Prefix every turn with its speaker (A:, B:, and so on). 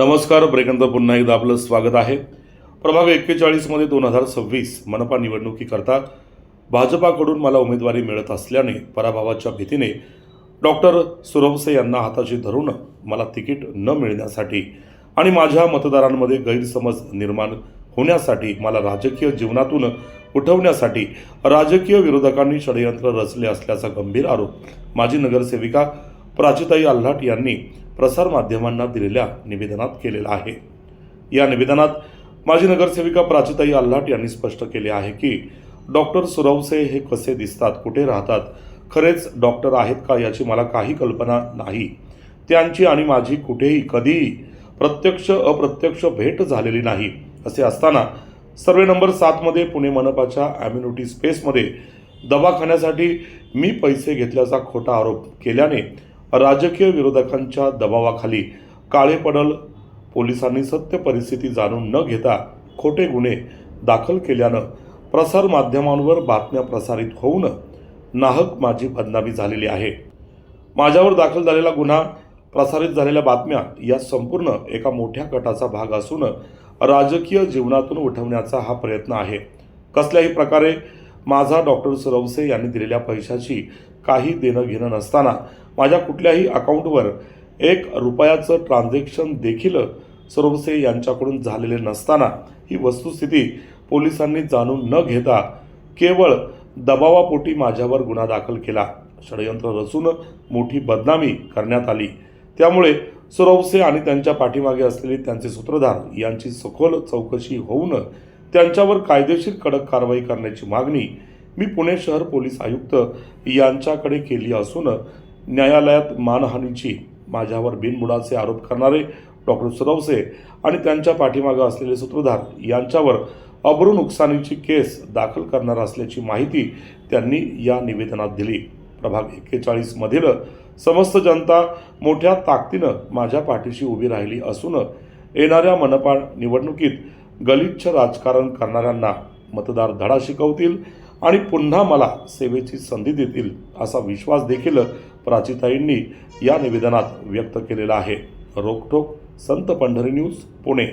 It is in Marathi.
A: नमस्कार ब्रेकनंतर पुन्हा एकदा आपलं स्वागत आहे. प्रभाग एक्केचाळीसमध्ये दोन हजार सव्वीस मनपा निवडणुकीकरता भाजपाकडून मला उमेदवारी मिळत असल्याने पराभवाच्या भीतीने डॉक्टर सुरभसे यांना हाताशी धरून मला तिकीट न मिळण्यासाठी आणि माझ्या मतदारांमध्ये गैरसमज निर्माण होण्यासाठी मला राजकीय जीवनातून उठवण्यासाठी राजकीय विरोधकांनी षडयंत्र रचले असल्याचा गंभीर आरोप माजी नगरसेविका प्राचीताई आल्हाट यांनी प्रसारमाध्यमांना दिलेल्या निवेदनात केलेला आहे. या निवेदनात माजी नगरसेविका प्राचीताई आल्हाट यांनी स्पष्ट केले आहे की डॉक्टर सुरवसे हे कसे दिसतात कुठे राहतात खरेच डॉक्टर आहेत का याची मला काही कल्पना नाही. त्यांची आणि माझी कुठेही कधीही प्रत्यक्ष अप्रत्यक्ष भेट झालेली नाही असे असताना सर्वे नंबर सातमध्ये पुणे मनपाच्या ॲम्युनिटी स्पेसमध्ये दवाखान्यासाठी मी पैसे घेतल्याचा खोटा आरोप केल्याने राजकीय विरोधकांच्या दबावाखाली काळे पडल. पोलिसांनी सत्य परिस्थिती जाणून न घेता खोटे गुन्हे दाखल केल्यानं प्रसारमाध्यमांवर बातम्या प्रसारित होऊन नाहक माझी बदनामी झालेली आहे. माझ्यावर दाखल झालेला गुन्हा प्रसारित झालेल्या बातम्या या संपूर्ण एका मोठ्या गटाचा भाग असून राजकीय जीवनातून उठवण्याचा हा प्रयत्न आहे. कसल्याही प्रकारे माझा डॉक्टर सुरवसे यांनी दिलेल्या पैशाची काही देणं घेणं नसताना माझ्या कुठल्याही अकाउंटवर एक रुपयाचं ट्रान्झॅक्शन देखील सुरवसे यांच्याकडून झालेले नसताना ही वस्तुस्थिती पोलिसांनी जाणून न घेता केवळ दबावापोटी माझ्यावर गुन्हा दाखल केला. षडयंत्र रचून मोठी बदनामी करण्यात आली. त्यामुळे सरोवसे आणि त्यांच्या पाठीमागे असलेले त्यांचे सूत्रधार यांची सखोल चौकशी होऊन त्यांच्यावर कायदेशीर कडक कारवाई करण्याची मागणी मी पुणे शहर पोलीस आयुक्त यांच्याकडे केली असून न्यायालयात मानहानीची माझ्यावर बिनबुडाचे आरोप करणारे डॉक्टर सुरवसे आणि त्यांच्या पाठीमागे असलेले सूत्रधार यांच्यावर अब्रू नुकसानीची केस दाखल करणार असल्याची माहिती त्यांनी या निवेदनात दिली. प्रभाग एक्केचाळीसमधील समस्त जनता मोठ्या ताकदीनं माझ्या पाठीशी उभी राहिली असून येणाऱ्या मनपा निवडणुकीत गलिच्छ राजकारण करणाऱ्यांना मतदार धडा शिकवतील आणि पुन्हा मला सेवेची संधी देतील असा विश्वास देखील प्राचीताईंनी या निवेदनात व्यक्त केलेला आहे. रोखोक संत पंढरी न्यूज पुणे.